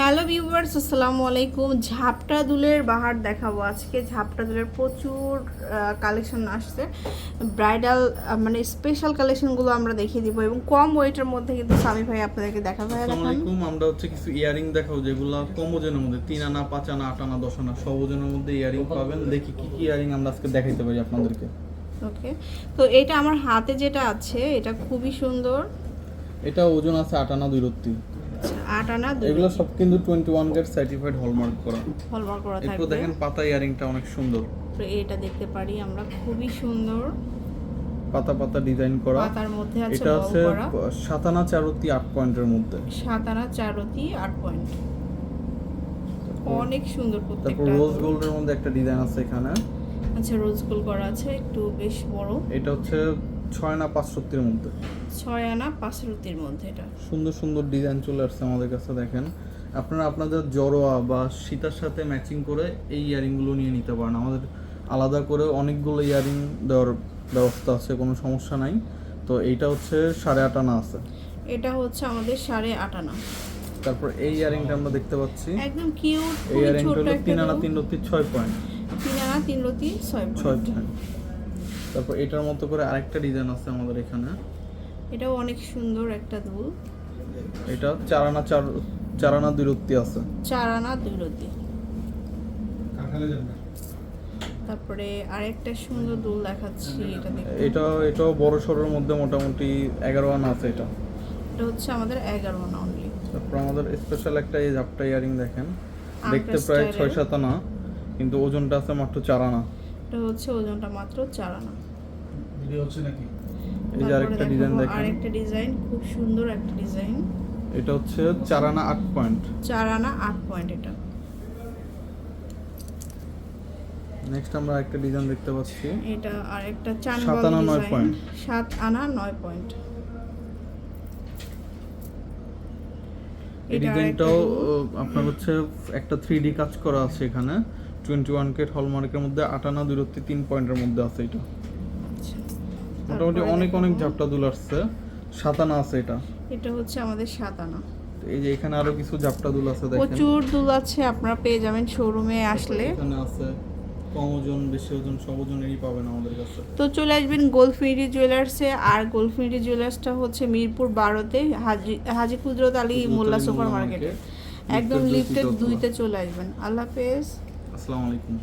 Hello viewers আসসালামু আলাইকুম। ঝাপটা দুলের বাহার দেখাবো আজকে। ঝাপটা দুলের প্রচুর কালেকশন আসছে। ব্রাইডাল মানে স্পেশাল কালেকশনগুলো আমরা দেখিয়ে দিব এবং কম ওয়েটের মধ্যে কিন্তু স্বামী ভাই আপনাদেরকে দেখাবো আলাইকুম। আমরা হচ্ছে কিছু ইয়ারিং দেখাবো যেগুলো কম ওজনের মধ্যে তিন আনা পাঁচ আনা আট আনা দশ আনা সব ওজনের মধ্যে ইয়ারিং পাবেন। দেখি কি কি ইয়ারিং আমরা আজকে দেখাইতে পারি আপনাদেরকে। ওকে তো এটা আমার হাতে যেটা আছে এটা খুবই সুন্দর। এটা ওজন আছে আট আনা দুই রত্তি। আট আনা এগুলো সব কিন্তু টোয়েন্টি ওয়ান সার্টিফাইড হলমার্ক করা। হলমার্ক করা থাকবে। দেখেন পাতা ইয়ারিংটা অনেক সুন্দর। তো এটা দেখতে পারি আমরা খুবই সুন্দর। পাতা পাতা ডিজাইন করা। পাতার মধ্যে আছে এটা আনা চারতি আট পয়েন্টের মধ্যে। সাত আনা চারতি আট পয়েন্ট। অনেক সুন্দর তারপর রোজ গোল্ডের মধ্যে একটা ডিজাইন আছে এখানে। আচ্ছা রোজ গোল করা আছে একটু বেশ বড়। এটা হচ্ছে ছয় আনা পাঁচ সত্তির মধ্যে? ছয় আনা পাঁচ রুতির মধ্যে এটা। সুন্দর সুন্দর ডিজাইন চলে আসছে আমাদের কাছে দেখেন। আপনারা আপনাদের জড়োয়া বা সীতার সাথে ম্যাচিং করে এই ইয়ারিংগুলো নিয়ে নিতে পারেন। আমাদের আলাদা করে অনেকগুলো ইয়ারিং দেওয়ার ব্যবস্থা আছে কোনো সমস্যা নাই। তো এইটা হচ্ছে সাড়ে আট আনা আছে। এটা হচ্ছে আমাদের সাড়ে আট আনা। তারপর এই ইয়ারিংটা আমরা দেখতে পাচ্ছি। একদম কিউট এই খুবই ইয়ারিংটা ছোট হলো একটা তিন আনা তিন রত্তি ছয় পয়েন্ট তিন আনা তিন রতি ছয় ছয়। পয়েন্ট তারপর এটার মতো করে আরেকটা ডিজাইন আছে আমাদের এখানে। এটাও অনেক সুন্দর একটা দুল। এটা চারানা চার চারানা দুই রত্তি আছে। চার আনা দুই রতি তারপরে আরেকটা সুন্দর দুল দেখাচ্ছি এটা দেখুন। এটা এটাও বড় সড়োর মধ্যে মোটামুটি এগারো আনা আছে এটা। এটা হচ্ছে আমাদের এগারো আনা অনলি তারপর আমাদের স্পেশাল একটা এই ঝাপটা ইয়ারিং দেখেন। দেখতে প্রায় ছয়। সাত আনা কিন্তু ওজনটা আছে মাত্র চার আনা। এটা হচ্ছে ওজনটা মাত্র চার আনা। এই যে আরেকটা ডিজাইন দেখেন। আরেকটা ডিজাইন খুব সুন্দর একটা ডিজাইন এটা হচ্ছে চার আনা আট পয়েন্ট চার আনা আট পয়েন্ট এটা। নেক্সট আমরা একটা ডিজাইন দেখতে পাচ্ছি। এটা আরেকটা চান সাত আনা নয় পয়েন্ট সাত আনা নয় পয়েন্ট এই ডিজাইনটাও আপনার হচ্ছে একটা থ্রি ডি কাজ করা আছে এখানে। টোয়েন্টি ওয়ান কেট হলমার্কের মধ্যে আট আনা দূরত্বে তিন পয়েন্টের মধ্যে আছে এটা। আচ্ছা। মোটামুটি অনেক অনেক ঝাপটা দুল আসছে। সাত আনা আছে এটা। এটা হচ্ছে আমাদের সাত আনা এই যে এখানে আরও কিছু ঝাপটা দুল আছে দেখেন। প্রচুর দুল আছে আপনারা পেয়ে যাবেন শোরুমে আসলে। এখানে আছে। কম ওজন বেশি ওজন সব ওজনেরই পাবেন আমাদের কাছে। তো চলে আসবেন গোলফিরি জুয়েলার্সে আর গোলফিরি জুয়েলার্সটা হচ্ছে মিরপুর বারোতে হাজি হাজি কুদরত আলী মোল্লা সুপার মার্কেটে একদম দুইতে দুইতে চলে আসবেন। আল্লাহ হাফেজ। আসসালামু আলাইকুম